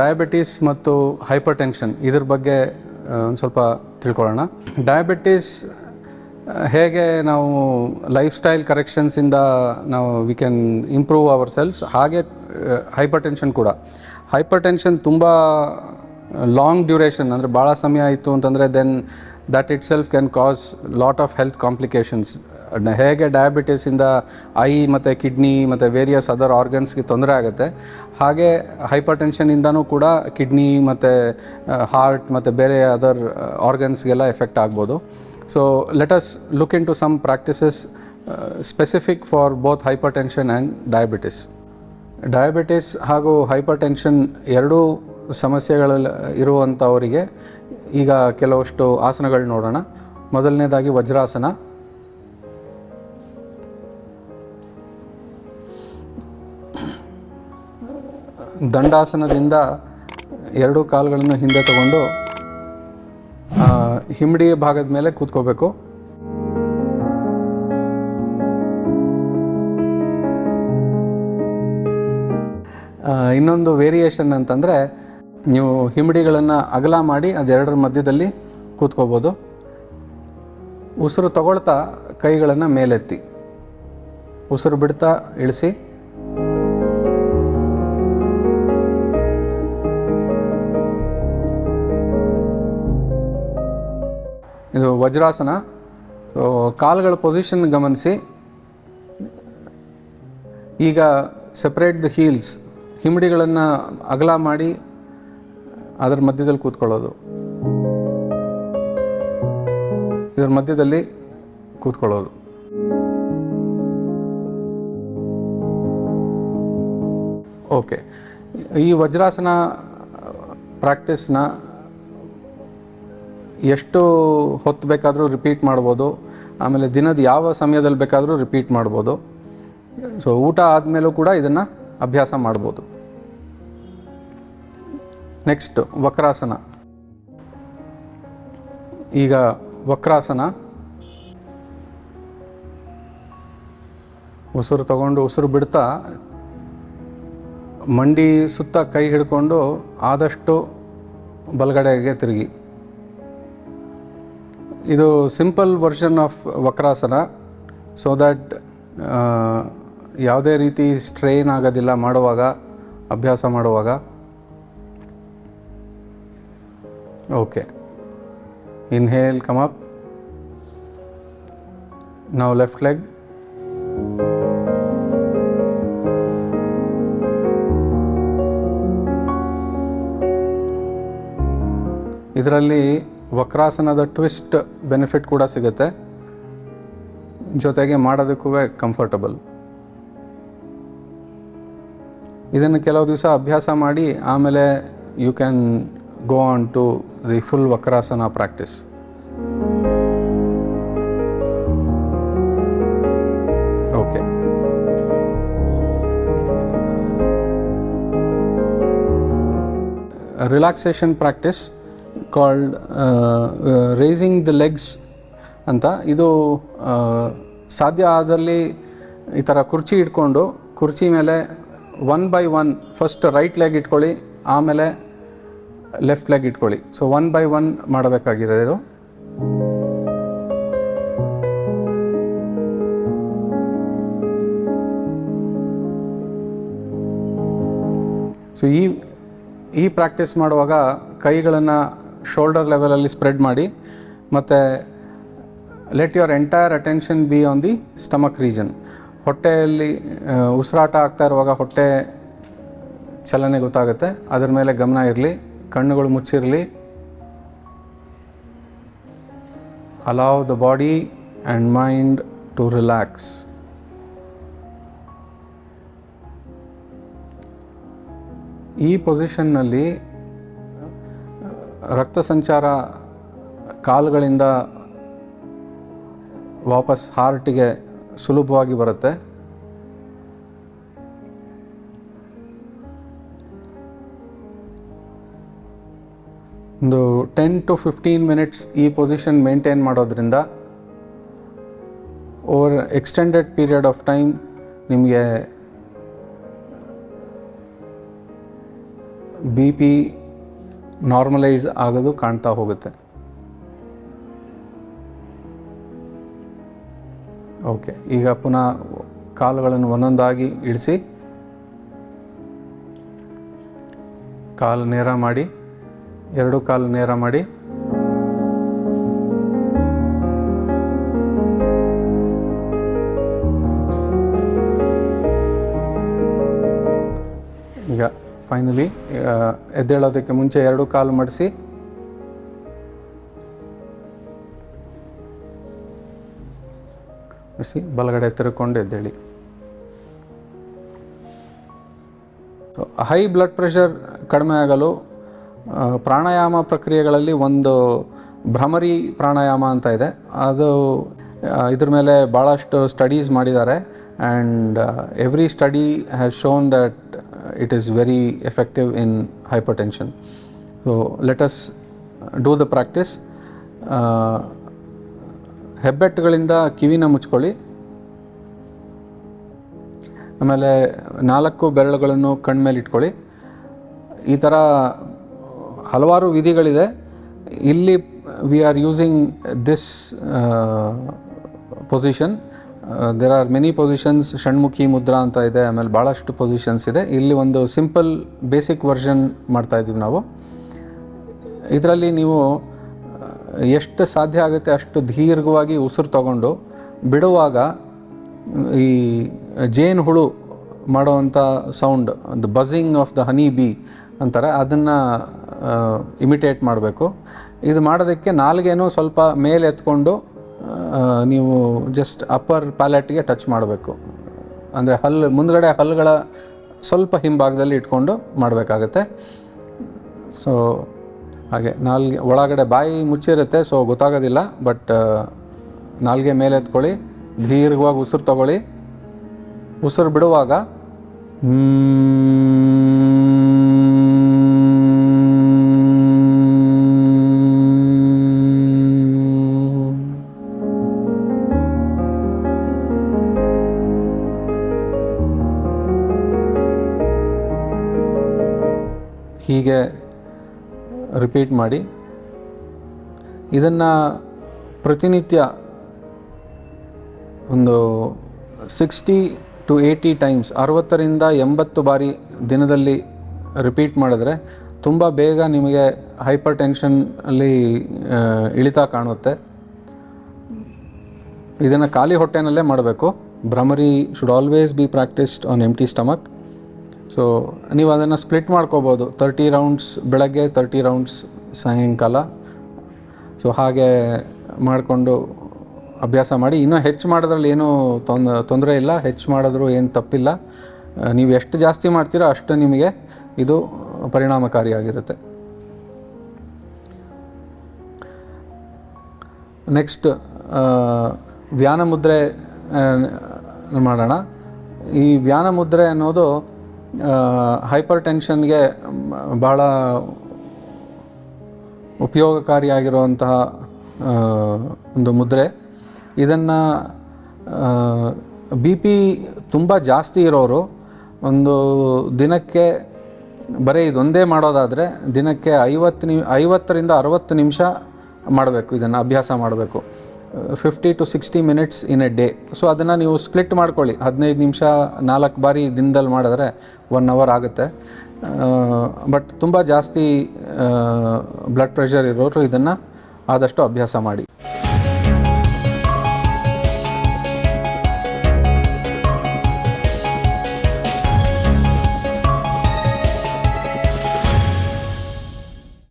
Diabetes ಮತ್ತು hyper tension ಇದ್ರ ಬಗ್ಗೆ ಒಂದು ಸ್ವಲ್ಪ ತಿಳ್ಕೊಳ್ಳೋಣ. ಡಯಾಬಿಟೀಸ್ ಹೇಗೆ ನಾವು ಲೈಫ್ ಸ್ಟೈಲ್ ಕರೆಕ್ಷನ್ಸಿಂದ ನಾವು we can improve ourselves ಹಾಗೆ ಹೈಪರ್ ಟೆನ್ಷನ್ ಕೂಡ. ಹೈಪರ್ ಟೆನ್ಷನ್ ತುಂಬ ಲಾಂಗ್ ಡ್ಯೂರೇಷನ್ ಅಂದರೆ ಭಾಳ ಸಮಯ ಆಯಿತು ಅಂತಂದರೆ then that itself can cause lot of health complications ಹೇಗೆ ಡಯಾಬಿಟೀಸಿಂದ ಐ ಮತ್ತು ಕಿಡ್ನಿ ಮತ್ತು ವೇರಿಯಸ್ ಅದರ್ ಆರ್ಗನ್ಸ್ಗೆ ತೊಂದರೆ ಆಗುತ್ತೆ. ಹಾಗೆ ಹೈಪರ್ ಟೆನ್ಷನಿಂದನೂ ಕೂಡ ಕಿಡ್ನಿ ಮತ್ತು ಹಾರ್ಟ್ ಮತ್ತು ಬೇರೆ ಅದರ್ ಆರ್ಗನ್ಸ್ಗೆಲ್ಲ ಎಫೆಕ್ಟ್ ಆಗ್ಬೋದು. So let's look into some practices specific for both hypertension and diabetes diabetes ಹಾಗೂ ಹೈಪರ್ ಟೆನ್ಷನ್ ಎರಡೂ ಸಮಸ್ಯೆಗಳಲ್ಲಿ ಇರುವಂಥವರಿಗೆ ಈಗ ಕೆಲವಷ್ಟು ಆಸನಗಳು ನೋಡೋಣ. ಮೊದಲನೇದಾಗಿ ವಜ್ರಾಸನ. ದಂಡಾಸನದಿಂದ ಎರಡು ಕಾಲುಗಳನ್ನು ಹಿಂದೆ ತಗೊಂಡು ಹಿಮ್ಮಡಿ ಭಾಗದ ಮೇಲೆ ಕೂತ್ಕೋಬೇಕು. ಇನ್ನೊಂದು ವೇರಿಯೇಷನ್ ಅಂತಂದರೆ, ನೀವು ಹಿಮ್ಮಡಿಗಳನ್ನು ಅಗಲ ಮಾಡಿ ಅದೆರಡರ ಮಧ್ಯದಲ್ಲಿ ಕೂತ್ಕೋಬೋದು. ಉಸಿರು ತಗೊಳ್ತಾ ಕೈಗಳನ್ನು ಮೇಲೆತ್ತಿ. ಉಸಿರು ಬಿಡ್ತಾ ಇಳಿಸಿ. ಇದು ವಜ್ರಾಸನ. ಸೊ ಕಾಲುಗಳ ಪೊಸಿಷನ್ ಗಮನಿಸಿ. ಈಗ ಸೆಪ್ರೇಟ್ ದ ಹೀಲ್ಸ್ ಹಿಮ್ಮಡಿಗಳನ್ನು ಅಗಲ ಮಾಡಿ ಅದರ ಮಧ್ಯದಲ್ಲಿ ಕೂತ್ಕೊಳ್ಳೋದು. ಇದರ ಮಧ್ಯದಲ್ಲಿ ಕೂತ್ಕೊಳ್ಳೋದು. ಓಕೆ ಈ ವಜ್ರಾಸನ ಪ್ರಾಕ್ಟೀಸ್ನ ಎಷ್ಟು ಹೊತ್ತು ಬೇಕಾದರೂ ರಿಪೀಟ್ ಮಾಡ್ಬೋದು. ಆಮೇಲೆ ದಿನದ ಯಾವ ಸಮಯದಲ್ಲಿ ಬೇಕಾದರೂ ರಿಪೀಟ್ ಮಾಡ್ಬೋದು. ಸೊ ಊಟ ಆದಮೇಲೂ ಕೂಡ ಇದನ್ನು ಅಭ್ಯಾಸ ಮಾಡ್ಬೋದು. ನೆಕ್ಸ್ಟ್ ವಕ್ರಾಸನ. ಈಗ ವಕ್ರಾಸನ. ಉಸಿರು ತಗೊಂಡು ಉಸಿರು ಬಿಡ್ತಾ ಮಂಡಿ ಸುತ್ತ ಕೈ ಹಿಡ್ಕೊಂಡು ಆದಷ್ಟು ಬಲಗಡೆಗೆ ತಿರುಗಿ. ಇದು simple version of vakrasana. So that ಯಾವುದೇ ರೀತಿ ಸ್ಟ್ರೈನ್ ಆಗೋದಿಲ್ಲ ಮಾಡುವಾಗ, ಅಭ್ಯಾಸ ಮಾಡುವಾಗ. ಓಕೆ ಇನ್ಹೇಲ್ ಕಮ್ ಅಪ್ ನಾವು ಲೆಫ್ಟ್ ಲೆಗ್ ಇದರಲ್ಲಿ ವಕ್ರಾಸನದ ಟ್ವಿಸ್ಟ್ ಬೆನಿಫಿಟ್ ಕೂಡ ಸಿಗುತ್ತೆ. ಜೊತೆಗೆ ಮಾಡೋದಕ್ಕೂ ಕಂಫರ್ಟಬಲ್ ಇದನ್ನು ಕೆಲವು ದಿವಸ ಅಭ್ಯಾಸ ಮಾಡಿ ಆಮೇಲೆ you can go on to the full vakrasana practice okay relaxation practice called raising the legs ಅಂತ. ಇದು ಸಾಧ್ಯ ಆದಲ್ಲಿ ಈ ಥರ ಕುರ್ಚಿ ಇಟ್ಕೊಂಡು, ಕುರ್ಚಿ ಮೇಲೆ one by one first right leg ಇಟ್ಕೊಳ್ಳಿ, ಆಮೇಲೆ ಲೆಫ್ಟ್ ಲೆಗ್ ಇಟ್ಕೊಳ್ಳಿ. ಸೊ ಒನ್ ಬೈ ಒನ್ ಇದು. ಸೊ ಈ ಈ ಪ್ರಾಕ್ಟೀಸ್ ಮಾಡುವಾಗ ಕೈಗಳನ್ನು ಶೋಲ್ಡರ್ ಲೆವೆಲಲ್ಲಿ ಸ್ಪ್ರೆಡ್ ಮಾಡಿ, ಮತ್ತು let your entire attention be on the stomach region ಹೊಟ್ಟೆಯಲ್ಲಿ ಉಸಿರಾಟ ಆಗ್ತಾ ಇರುವಾಗ ಹೊಟ್ಟೆ ಚಲನೆ ಗೊತ್ತಾಗುತ್ತೆ. ಅದ್ರ ಮೇಲೆ ಗಮನ ಇರಲಿ, ಕಣ್ಣುಗಳು ಮುಚ್ಚಿರಲಿ. Allow the body and mind to relax ಈ ಪೊಸಿಷನ್ನಲ್ಲಿ ರಕ್ತ ಸಂಚಾರ ಕಾಲುಗಳಿಂದ ವಾಪಸ್ ಹಾರ್ಟಿಗೆ ಸುಲಭವಾಗಿ ಬರುತ್ತೆ. ಒಂದು ಟೆನ್ ಟು ಫಿಫ್ಟೀನ್ ಮಿನಿಟ್ಸ್ ಈ ಪೊಸಿಷನ್ ಮೇಂಟೈನ್ ಮಾಡೋದ್ರಿಂದ over extended period of time ನಿಮಗೆ ಬಿ ಪಿ ನಾರ್ಮಲೈಸ್ ಆಗೋದು ಕಾಣ್ತಾ ಹೋಗುತ್ತೆ. ಓಕೆ ಈಗ ಪುನಃ ಕಾಲುಗಳನ್ನು ಒಂದೊಂದಾಗಿ ಇಳಿಸಿ, ಕಾಲು ನೇರ ಮಾಡಿ, ಎರಡು ಕಾಲು ನೇರ ಮಾಡಿ ಫೈನಲಿ ಎದ್ದೇಳೋದಕ್ಕೆ ಮುಂಚೆ ಎರಡು ಕಾಲು ಮಡಿಸಿ. ಮಡಿಸಿ, ಬಲಗಡೆ ತಿರ್ಕೊಂಡು ಎದ್ದೇಳಿ. ಸೊ ಹೈ ಬ್ಲಡ್ ಪ್ರೆಷರ್ ಕಡಿಮೆ ಆಗಲು ಪ್ರಾಣಾಯಾಮ ಪ್ರಕ್ರಿಯೆಗಳಲ್ಲಿ ಒಂದು ಭ್ರಮರಿ ಪ್ರಾಣಾಯಾಮ ಅಂತ ಇದೆ. ಅದು ಇದ್ರ ಮೇಲೆ ಭಾಳಷ್ಟು ಸ್ಟಡೀಸ್ ಮಾಡಿದ್ದಾರೆ. And every study has shown that it is very effective in hypertension so let's do the practice ಹೆಬ್ಬೆಟ್ಟುಗಳಿಂದ ಕಿವಿನ ಮುಚ್ಕೊಳ್ಳಿ. ಆಮೇಲೆ ನಾಲ್ಕು ಬೆರಳುಗಳನ್ನು ಕಣ್ಮೇಲೆ ಇಟ್ಕೊಳ್ಳಿ. ಈ ಥರ ಹಲವಾರು ವಿಧಿಗಳಿದೆ. ಇಲ್ಲಿ we are using this position there are many positions ಷಣ್ಮುಖಿ Mudra ಅಂತ ಇದೆ ಆಮೇಲೆ ಭಾಳಷ್ಟು ಪೊಸಿಷನ್ಸ್ ಇದೆ. ಇಲ್ಲಿ ಒಂದು ಸಿಂಪಲ್ ಬೇಸಿಕ್ ವರ್ಷನ್ ಮಾಡ್ತಾ ಇದ್ದೀವಿ ನಾವು. ಇದರಲ್ಲಿ ನೀವು ಆ, ಎಷ್ಟು ಸಾಧ್ಯ ಆಗುತ್ತೆ ಅಷ್ಟು ದೀರ್ಘವಾಗಿ ಉಸಿರು ತಗೊಂಡು ಬಿಡುವಾಗ ಈ ಜೇನು ಹುಳು ಮಾಡುವಂಥ sound the buzzing of the honey bee ಅಂತಾರೆ ಅದನ್ನು ಇಮಿಟೇಟ್ ಮಾಡಬೇಕು. ಇದು ಮಾಡೋದಕ್ಕೆ ನಾಲ್ಗೇನೂ ಸ್ವಲ್ಪ ಮೇಲೆ ಎತ್ಕೊಂಡು ನೀವು ಜಸ್ಟ್ ಅಪ್ಪರ್ ಪ್ಯಾಲೆಟ್ಗೆ ಟಚ್ ಮಾಡಬೇಕು. ಅಂದರೆ ಹಲ್ಲು ಮುಂದ್ಗಡೆ ಹಲ್ಲುಗಳ ಸ್ವಲ್ಪ ಹಿಂಭಾಗದಲ್ಲಿ ಇಟ್ಕೊಂಡು ಮಾಡಬೇಕಾಗತ್ತೆ. ಸೊ ಹಾಗೆ ನಾಲ್ಗೆ, ಒಳಗಡೆ ಬಾಯಿ ಮುಚ್ಚಿರುತ್ತೆ ಸೊ ಗೊತ್ತಾಗೋದಿಲ್ಲ ಬಟ್ ನಾಲ್ಗೆ ಮೇಲೆ ಎತ್ಕೊಳ್ಳಿ, ದೀರ್ಘವಾಗಿ ಉಸಿರು ತಗೊಳ್ಳಿ. ಉಸಿರು ಬಿಡುವಾಗ ಹೀಗೆ ರಿಪೀಟ್ ಮಾಡಿ. ಇದನ್ನು ಪ್ರತಿನಿತ್ಯ ಒಂದು ಸಿಕ್ಸ್ಟಿ ಟು ಏಯ್ಟಿ ಟೈಮ್ಸ್ ಅರವತ್ತರಿಂದ ಎಂಬತ್ತು ಬಾರಿ ದಿನದಲ್ಲಿ ರಿಪೀಟ್ ಮಾಡಿದ್ರೆ ತುಂಬ ಬೇಗ ನಿಮಗೆ ಹೈಪರ್ ಟೆನ್ಷನ್ ಅಲ್ಲಿ ಇಳಿತ ಕಾಣುತ್ತೆ. ಇದನ್ನು ಖಾಲಿ ಹೊಟ್ಟೆನಲ್ಲೇ ಮಾಡಬೇಕು. Bhramari should always be practised on empty stomach so ನೀವು ಅದನ್ನು ಸ್ಪ್ಲಿಟ್ ಮಾಡ್ಕೋಬೋದು. ತರ್ಟಿ ರೌಂಡ್ಸ್ ಬೆಳಗ್ಗೆ ತರ್ಟಿ ರೌಂಡ್ಸ್ ಸಾಯಂಕಾಲ. ಸೊ ಹಾಗೆ ಮಾಡಿಕೊಂಡು ಅಭ್ಯಾಸ ಮಾಡಿ. ಇನ್ನೂ ಹೆಚ್ಚು ಮಾಡೋದ್ರಲ್ಲಿ ಏನೂ ತೊಂದ, ತೊಂದರೆ ಇಲ್ಲ. ಹೆಚ್ಚು ಮಾಡಿದ್ರೂ ಏನು ತಪ್ಪಿಲ್ಲ. ನೀವು ಎಷ್ಟು ಜಾಸ್ತಿ ಮಾಡ್ತೀರೋ ಅಷ್ಟು ನಿಮಗೆ ಇದು ಪರಿಣಾಮಕಾರಿಯಾಗಿರುತ್ತೆ. ನೆಕ್ಸ್ಟ್ ವ್ಯಾನ ಮುದ್ರೆ ಮಾಡೋಣ. ಈ ವ್ಯಾನ ಮುದ್ರೆ ಅನ್ನೋದು ಹೈಪರ್ ಟೆನ್ಷನ್ಗೆ ಭಾಳ ಉಪಯೋಗಕಾರಿಯಾಗಿರುವಂತಹ ಒಂದು ಮುದ್ರೆ. ಇದನ್ನು ಬಿ ಪಿ ತುಂಬ ಜಾಸ್ತಿ ಇರೋರು ಒಂದು ದಿನಕ್ಕೆ, ಬರೀ ಇದೊಂದೇ ಮಾಡೋದಾದರೆ ದಿನಕ್ಕೆ ಐವತ್ತು ನಿ, ಐವತ್ತರಿಂದ ಅರವತ್ತು ನಿಮಿಷ ಮಾಡಬೇಕು, ಇದನ್ನು ಅಭ್ಯಾಸ ಮಾಡಬೇಕು. Fifty to sixty minutes in a day so ಅದನ್ನು ನೀವು ಸ್ಪ್ಲಿಟ್ ಮಾಡ್ಕೊಳ್ಳಿ. ಹದಿನೈದು ನಿಮಿಷ, ನಾಲ್ಕು ಬಾರಿ ದಿನದಲ್ಲಿ ಮಾಡಿದ್ರೆ ಒನ್ ಅವರ್ ಆಗುತ್ತೆ. ಬಟ್ ತುಂಬ ಜಾಸ್ತಿ ಬ್ಲಡ್ ಪ್ರೆಷರ್ ಇರೋರು ಇದನ್ನು ಆದಷ್ಟು ಅಭ್ಯಾಸ ಮಾಡಿ.